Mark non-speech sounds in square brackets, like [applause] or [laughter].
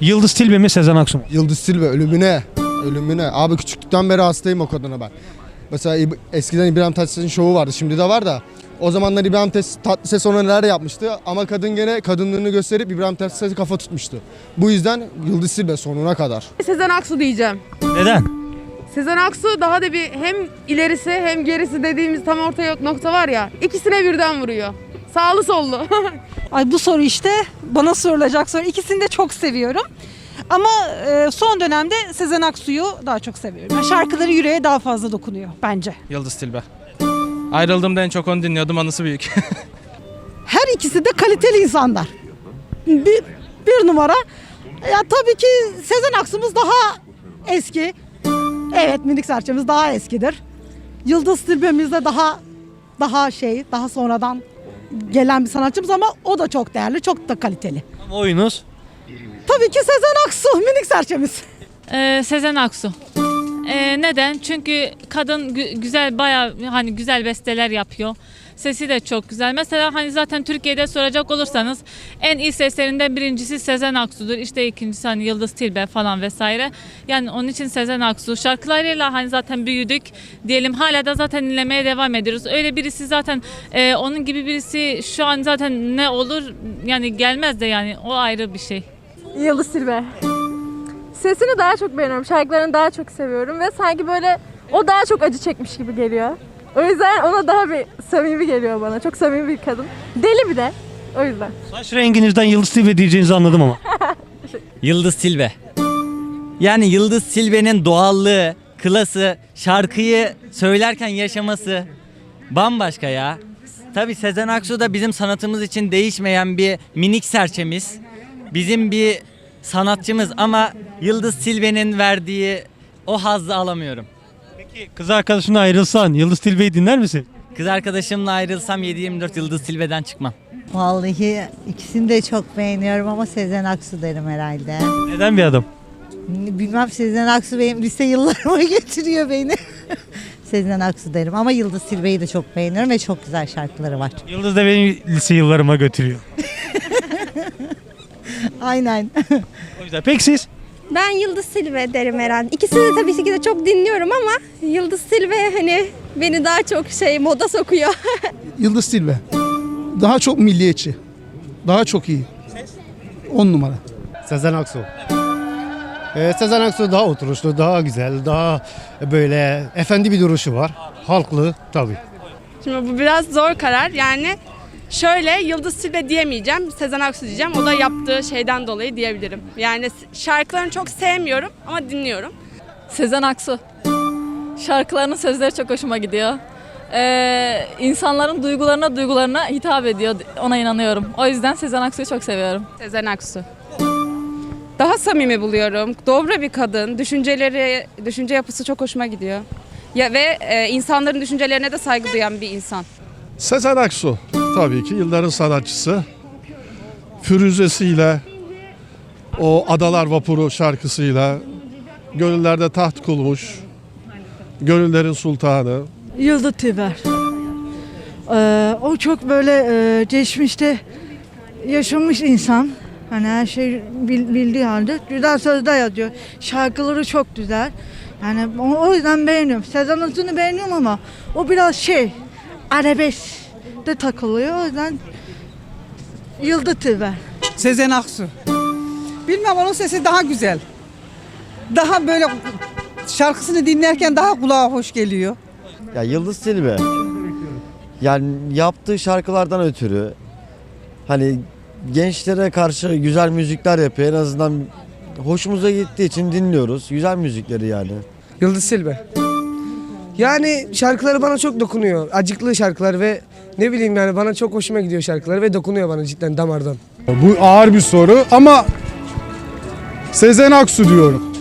Yıldız Tilbe mi Sezen Aksu mu? Yıldız Silve ölümüne. Ölümüne. Abi küçüklükten beri hastayım o kadına ben. Mesela İb- eskiden İbrahim Tatlıses'in şovu vardı. Şimdi de var da. O zamanlar İbrahim Tes- Tatlıses ona neler yapmıştı ama kadın gene kadınlığını gösterip İbrahim Tatlıses'e kafa tutmuştu. Bu yüzden Yıldız Silve sonuna kadar. Sezen Aksu diyeceğim. Neden? Sezen Aksu daha da bir hem ilerisi hem gerisi dediğimiz tam ortaya nokta var ya ikisine birden vuruyor. Sağlı sollu. [laughs] Ay bu soru işte bana sorulacak soru. İkisini de çok seviyorum. Ama e, son dönemde Sezen Aksu'yu daha çok seviyorum. Yani şarkıları yüreğe daha fazla dokunuyor bence. Yıldız Tilbe. Ayrıldığımda en çok onu dinliyordum. Anısı büyük. [laughs] Her ikisi de kaliteli insanlar. Bir, bir numara. Ya tabii ki Sezen Aksu'muz daha eski. Evet minik serçemiz daha eskidir. Yıldız Tilbe'miz de daha daha şey daha sonradan gelen bir sanatçımız ama o da çok değerli, çok da kaliteli. Ama oyunuz. Tabii ki Sezen Aksu minik serçemiz. Ee, Sezen Aksu. Ee, neden? Çünkü kadın gü- güzel bayağı hani güzel besteler yapıyor. Sesi de çok güzel. Mesela hani zaten Türkiye'de soracak olursanız en iyi seslerinden birincisi Sezen Aksu'dur. İşte ikincisi hani Yıldız Tilbe falan vesaire. Yani onun için Sezen Aksu şarkılarıyla hani zaten büyüdük diyelim. Hala da zaten dinlemeye devam ediyoruz. Öyle birisi zaten e, onun gibi birisi şu an zaten ne olur yani gelmez de yani o ayrı bir şey. Yıldız Tilbe. Sesini daha çok beğeniyorum. Şarkılarını daha çok seviyorum ve sanki böyle o daha çok acı çekmiş gibi geliyor. O yüzden ona daha bir samimi geliyor bana. Çok samimi bir kadın. Deli bir de. O yüzden. Saç renginizden Yıldız Tilbe diyeceğinizi anladım ama. [laughs] Yıldız Tilbe. Yani Yıldız Tilbe'nin doğallığı, klası, şarkıyı söylerken yaşaması bambaşka ya. Tabi Sezen Aksu da bizim sanatımız için değişmeyen bir minik serçemiz. Bizim bir sanatçımız ama Yıldız Tilbe'nin verdiği o hazzı alamıyorum. Peki kız arkadaşınla ayrılsan Yıldız Tilbe'yi dinler misin? Kız arkadaşımla ayrılsam 7-24 Yıldız Tilbe'den çıkmam. Vallahi ikisini de çok beğeniyorum ama Sezen Aksu derim herhalde. Neden bir adam? Bilmem Sezen Aksu benim lise yıllarıma [laughs] götürüyor beni. [laughs] Sezen Aksu derim ama Yıldız Tilbe'yi de çok beğeniyorum ve çok güzel şarkıları var. Yıldız da beni lise yıllarıma götürüyor. [laughs] [laughs] Aynen. O yüzden peki siz? Ben Yıldız Tilbe derim herhalde. İkisini de tabii ki de çok dinliyorum ama Yıldız Tilbe hani beni daha çok şey moda sokuyor. [laughs] Yıldız Tilbe. Daha çok milliyetçi. Daha çok iyi. 10 numara. Sezen Aksu. Ee, Sezen Aksu daha oturuşlu, daha güzel, daha böyle efendi bir duruşu var. Halklı tabii. Şimdi bu biraz zor karar. Yani şöyle Yıldız Tilbe diyemeyeceğim. Sezen Aksu diyeceğim. O da yaptığı şeyden dolayı diyebilirim. Yani şarkılarını çok sevmiyorum ama dinliyorum. Sezen Aksu. Şarkılarının sözleri çok hoşuma gidiyor. Ee, insanların duygularına duygularına hitap ediyor. Ona inanıyorum. O yüzden Sezen Aksu'yu çok seviyorum. Sezen Aksu. Daha samimi buluyorum. Dobra bir kadın. Düşünceleri, düşünce yapısı çok hoşuma gidiyor. Ya ve e, insanların düşüncelerine de saygı duyan bir insan. Sezen Aksu tabii ki yılların sanatçısı. Firuzesiyle o Adalar Vapuru şarkısıyla gönüllerde taht kurmuş. Gönüllerin sultanı. Yıldız Tilbe. Ee, o çok böyle e, geçmişte yaşamış insan. Hani her şey bil- bildiği halde güzel sözler yazıyor. Şarkıları çok güzel. Yani o yüzden beğeniyorum. Sezen Aksu'nu beğeniyorum ama o biraz şey arabesk de takılıyor. O yüzden Yıldız Tilbe. Sezen Aksu. Bilmem onun sesi daha güzel. Daha böyle şarkısını dinlerken daha kulağa hoş geliyor. Ya Yıldız Tilbe. Yani yaptığı şarkılardan ötürü hani gençlere karşı güzel müzikler yapıyor. En azından hoşumuza gittiği için dinliyoruz. Güzel müzikleri yani. Yıldız Silbe. Yani şarkıları bana çok dokunuyor. Acıklı şarkılar ve ne bileyim yani bana çok hoşuma gidiyor şarkıları ve dokunuyor bana cidden damardan. Bu ağır bir soru ama Sezen Aksu diyorum.